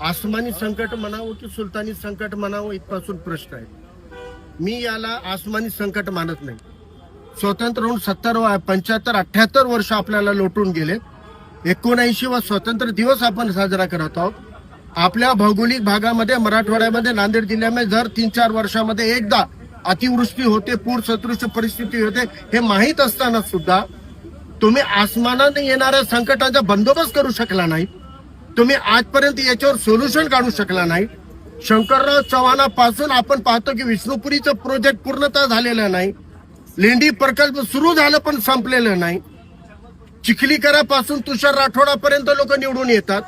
आसमानी संकट म्हणावं की सुलतानी संकट म्हणावं इथपासून प्रश्न आहे. मी याला आसमानी संकट मानत नाही. स्वतंत्र होऊन सत्तर पंच्याहत्तर अठ्याहत्तर वर्ष आपल्याला लोटून गेले. एकोणऐंशी वा स्वतंत्र दिवस आपण साजरा करत आहोत. आपल्या भौगोलिक भागामध्ये मराठवाड्यामध्ये नांदेड जिल्ह्यामध्ये जर तीन चार वर्षामध्ये एकदा अतिवृष्टी होते पूर सदृश परिस्थिती होते हे माहीत असताना सुद्धा तुम्ही आसमानाने येणाऱ्या संकटाचा बंदोबस्त करू शकला नाही. तुम्ही आजपर्यंत याच्यावर सोल्युशन काढू शकला नाही. शंकरराव चव्हाणापासून आपण पाहतो की विष्णुपुरीचं प्रोजेक्ट पूर्णतः झालेलं नाही. लेंडी प्रकल्प सुरू झालं पण संपलेलं नाही. चिखलीकरापासून तुषार राठोडापर्यंत लोक निवडून येतात.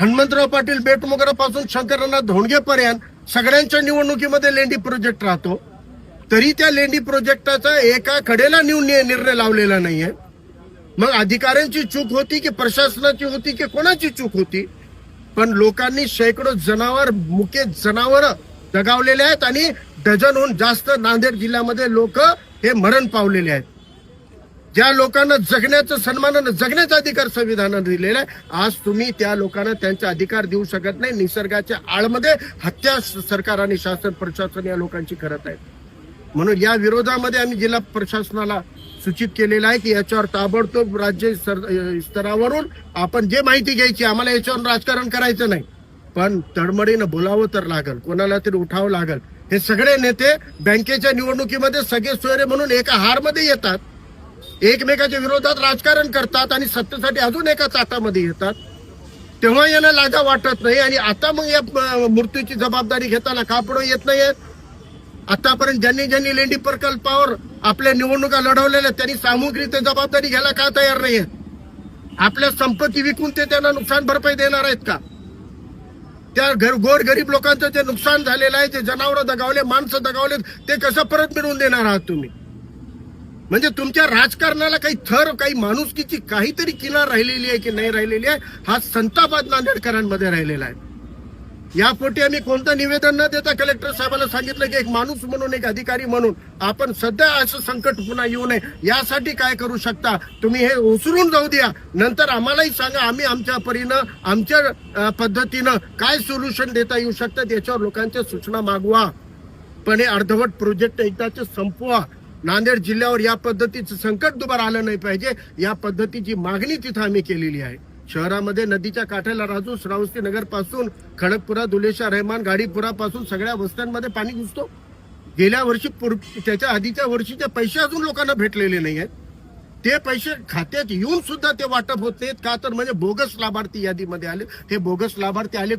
हनुमंतराव पाटील बेटमोगरापासून शंकरनाथ धोंडगेपर्यंत सगळ्यांच्या निवडणुकीमध्ये लेंडी प्रोजेक्ट राहतो. तरी त्या लेंडी प्रोजेक्टाचा एका कडेला निर्णय लावलेला नाहीये. मग अधिकाऱ्यांची चूक होती की प्रशासनाची होती की कोणाची चूक होती? पण लोकांनी शेकडो जनावर मुके जनावर दगावलेले आहेत आणि डझनहून जास्त नांदेड जिल्ह्यामध्ये लोक हे मरण पावलेले आहेत. ज्या लोकांना जगण्याचं सन्मानानं जगण्याचा अधिकार संविधानानं दिलेला आहे आज तुम्ही त्या लोकांना त्यांचा अधिकार देऊ शकत नाही. निसर्गाच्या आळमध्ये हत्या सरकार आणि शासन प्रशासन या लोकांची करत आहेत. म्हणून या विरोधामध्ये आम्ही जिल्हा प्रशासनाला सूचित केलेलं आहे की याच्यावर ताबडतोब राज्य स्तरावरून आपण जे माहिती घ्यायची आम्हाला याच्यावर राजकारण करायचं नाही. पण तडमडीनं बोलावं तर लागल कोणाला तरी उठावं लागल. हे सगळे नेते बँकेच्या निवडणुकीमध्ये सगळे सोयरे म्हणून एका हारमध्ये येतात. एकमेकाच्या विरोधात राजकारण करतात आणि सत्तेसाठी अजून एका चाटामध्ये येतात. तेव्हा यांना लाजा वाटत नाही आणि आता मग या मृत्यूची जबाबदारी घेताना का पडून येत नाहीयेत. आतापर्यंत ज्यांनी ज्यांनी लेंडी प्रकल्पावर आपल्या निवडणुका लढवलेल्या त्यांनी सामूहिकरित्या जबाबदारी घ्यायला का तयार नाहीये? आपल्या संपत्ती विकून ते त्यांना नुकसान भरपाई देणार आहेत का? त्या घर गोर गरीब लोकांचं जे नुकसान झालेलं आहे जे जनावरं दगावले माणसं दगावले ते कसं परत मिळवून देणार आहात तुम्ही? म्हणजे तुमच्या राजकारणाला काही थर काही माणुसकीची काहीतरी किनार राहिलेली आहे की नाही राहिलेली आहे? हा संतापात नांदेडकरांमध्ये राहिलेला आहे. यापोटी आम्ही कोणतं निवेदन न देता कलेक्टर साहेबांना सांगितलं की एक माणूस म्हणून एक अधिकारी म्हणून आपण सध्या असं संकट पुन्हा येऊ नये. यासाठी काय करू शकता? तुम्ही हे उचलून जाऊ द्या. नंतर आम्हालाही सांगा आम्ही आमच्या परीनं आमच्या पद्धतीनं काय सोल्युशन देता येऊ शकतं याच्यावर लोकांच्या सूचना मागवा. पण हे अर्धवट प्रोजेक्ट एकदाचे संपवा. नांदेड जिल्ह्यावर या पद्धतीचं संकट दुबार आलं नाही पाहिजे. या पद्धतीची मागणी तिथं आम्ही केलेली आहे. शहरामध्ये नदीच्या काठाला राजू श्रावस्ती नगरपासून खडकपुरा दुलेशा रहमान गाडीपुरा पासून सगळ्या वस्त्यांमध्ये पाणी घुसतो. गेल्या वर्षी त्याच्या आधीच्या वर्षीचे पैसे अजून लोकांना भेटलेले नाही आहेत. ते पैसे खात्यात येऊन सुद्धा ते वाटप होत नाहीत. का तर म्हणजे बोगस लाभार्थी यादीमध्ये आले. हे बोगस लाभार्थी आले